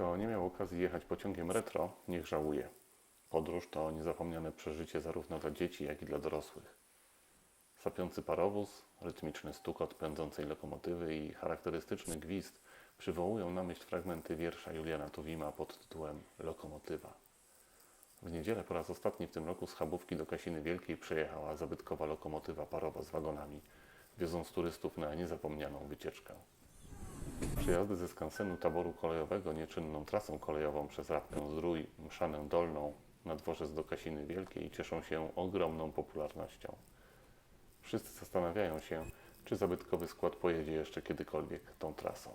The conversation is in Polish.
miał okazji jechać pociągiem retro, niech żałuje. Podróż to niezapomniane przeżycie zarówno dla dzieci, jak i dla dorosłych. Sapiący parowóz, rytmiczny stukot pędzącej lokomotywy i charakterystyczny gwizd przywołują na myśl fragmenty wiersza Juliana Tuwima pod tytułem Lokomotywa. W niedzielę po raz ostatni w tym roku z Chabówki do Kasiny Wielkiej przejechała zabytkowa lokomotywa parowa z wagonami, wioząc turystów na niezapomnianą wycieczkę. Przejazdy ze skansenu taboru kolejowego nieczynną trasą kolejową przez Rabkę Zdrój, Mszanę Dolną na dworzec do Kasiny Wielkiej cieszą się ogromną popularnością. Wszyscy zastanawiają się, czy zabytkowy skład pojedzie jeszcze kiedykolwiek tą trasą.